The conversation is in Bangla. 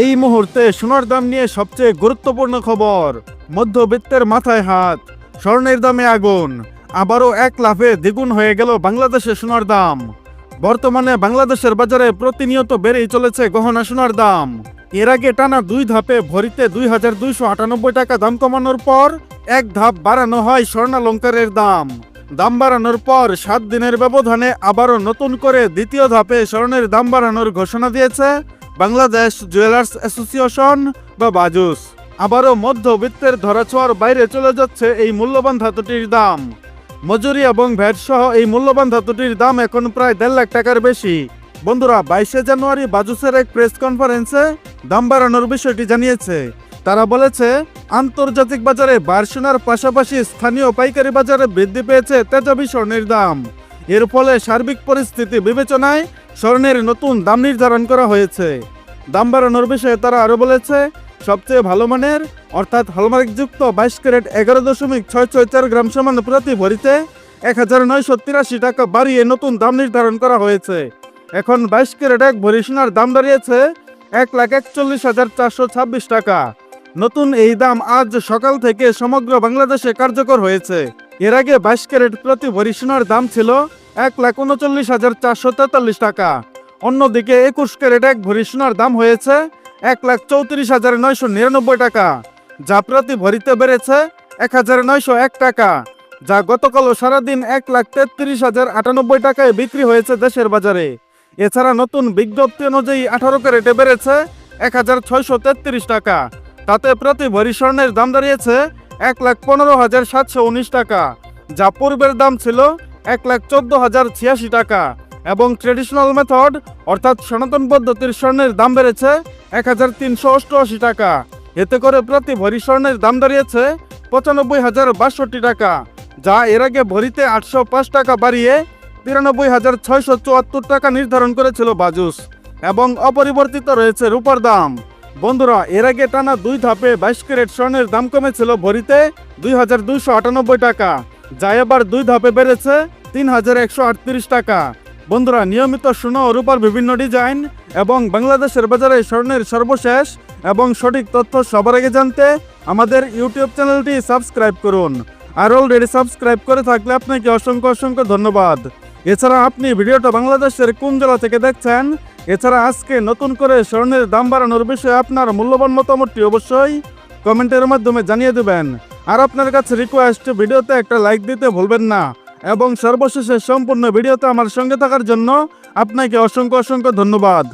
এই মুহূর্তে সোনার দাম নিয়ে সবচেয়ে গুরুত্বপূর্ণ খবর। মধ্যবিত্তের মাথায় হাত, স্বর্ণের দামে আগুন। আবারও এক লাফে দ্বিগুণ হয়ে গেল বাংলাদেশে সোনার দাম। বর্তমানে বাংলাদেশের বাজারে প্রতিনিয়ত বেড়েই চলেছে গহনা সোনার দাম। এর আগে টানা দুই ধাপে ভরিতে দুই হাজার দুইশো আটানব্বই টাকা দাম কমানোর পর এক ধাপ বাড়ানো হয় স্বর্ণালঙ্কারের দাম। দাম বাড়ানোর পর সাত দিনের ব্যবধানে আবারও নতুন করে দ্বিতীয় ধাপে স্বর্ণের দাম বাড়ানোর ঘোষণা দিয়েছে বাংলাদেশ জুয়েলার্স অ্যাসোসিয়েশন বা বাজুস। আবারও মধ্যবিত্তের ধরাছোঁয়ার বাইরে চলে যাচ্ছে এই মূল্যবান ধাতুটির দাম। মজুরি এবং ভ্যাট সহ এই মূল্যবান ধাতুটির দাম এখন প্রায় দেড় লাখ টাকার বেশি। বন্ধুরা, বাইশে জানুয়ারি বাজুসের এক প্রেস কনফারেন্সে দাম বাড়ানোর বিষয়টি জানিয়েছে। তারা বলেছে, আন্তর্জাতিক বাজারে বার্ষণার পাশাপাশি স্থানীয় পাইকারি বাজারে বৃদ্ধি পেয়েছে তেজাবি স্বর্ণের দাম। এর ফলে সার্বিক পরিস্থিতি বিবেচনায় স্বর্ণের নতুন দাম নির্ধারণ করা হয়েছে। দাম বাড়ানোর বিষয়ে তারা আরও বলেছে, সবচেয়ে ভালো মানের, অর্থাৎ হলমার্কযুক্ত বাইশ ক্যারেট এগারো দশমিক ছয় ছয় চার গ্রাম সমান প্রতি ভরিতে এক হাজার নয়শো তিরাশি টাকা বাড়িয়ে নতুন দাম নির্ধারণ করা হয়েছে। এখন বাইশ ক্যারেট এক ভরি সোনার দাম দাঁড়িয়েছে এক লাখ একচল্লিশ হাজার চারশো ছাব্বিশ টাকা। নতুন এই দাম আজ সকাল থেকে সমগ্র বাংলাদেশে কার্যকর হয়েছে। এর আগে বাইশ ক্যারেট প্রতি ভরি সোনার দাম ছিল এক লাখ উনচল্লিশ হাজার চারশো তেতাল্লিশ টাকা। অন্যদিকে একুশ ক্যারেট এক ভরি সোনার দাম হয়েছে এক লাখ চৌত্রিশ হাজার নয়শো নিরানব্বই টাকা, যা প্রতি ভরিতে বেড়েছে এক হাজার নয়শো এক টাকা, যা গতকালও সারাদিন এক লাখ তেত্রিশ হাজার আটানব্বই টাকায় বিক্রি হয়েছে দেশের বাজারে। এছাড়া নতুন বিজ্ঞপ্তি অনুযায়ী আঠারো ক্যারেটে বেড়েছে এক হাজার ছয়শো তেত্রিশ টাকা, তাতে প্রতি ভরি স্বর্ণের দাম দাঁড়িয়েছে এক লাখ পনেরো হাজার সাতশো উনিশ টাকা, যা পূর্বের দাম ছিল এক লাখ চোদ্দ হাজার ছিয়াশি টাকা, এবং ট্রেডিশনাল মেথড অর্থাৎ সনাতন পদ্ধতির স্বর্ণের দাম বেড়েছে এক হাজার তিনশো অষ্টআশি টাকা। এতে করে প্রতি ভরি স্বর্ণের দাম দাঁড়িয়েছে পঁচানব্বই হাজার বাষট্টি টাকা, যা এর আগে ভরিতে আটশো পাঁচ টাকা বাড়িয়ে তিরানব্বই হাজার ছয়শো চুয়াত্তর টাকা নির্ধারণ করেছিল বাজুস, এবং অপরিবর্তিত রয়েছে রূপার দাম। বন্ধুরা, এর আগে টানা দুই ধাপে বাইশ ক্যারেট স্বর্ণের দাম কমেছিল ভরিতে দুই হাজার দুইশো আটানব্বই টাকা। যা এবার দুই ধাপে বেড়েছে তিন হাজার একশো আটত্রিশ টাকা। বন্ধুরা, নিয়মিত সোনা রূপার বিভিন্ন ডিজাইন এবং বাংলাদেশের বাজারে স্বর্ণের সর্বশেষ এবং সঠিক তথ্য সবার আগে জানতে আমাদের ইউটিউব চ্যানেলটি সাবস্ক্রাইব করুন। আর অলরেডি সাবস্ক্রাইব করে থাকলে আপনাকে অসংখ্য অসংখ্য ধন্যবাদ। এছাড়া আপনি ভিডিওটা বাংলাদেশের কোন জেলা থেকে দেখছেন এছাড়া আজকে নতুন করে স্বর্ণের দাম বাড়ানোর বিষয়ে আপনার মূল্যবান মতামতটি অবশ্যই কমেন্টের মাধ্যমে জানিয়ে দেবেন। আর আপনার কাছে রিকোয়েস্ট ভিডিওতে একটা লাইক দিতে ভুলবেন না এবং সর্বশেষে সম্পূর্ণ ভিডিওতে আমার সঙ্গে থাকার জন্য আপনাকে অসংখ্য অসংখ্য ধন্যবাদ।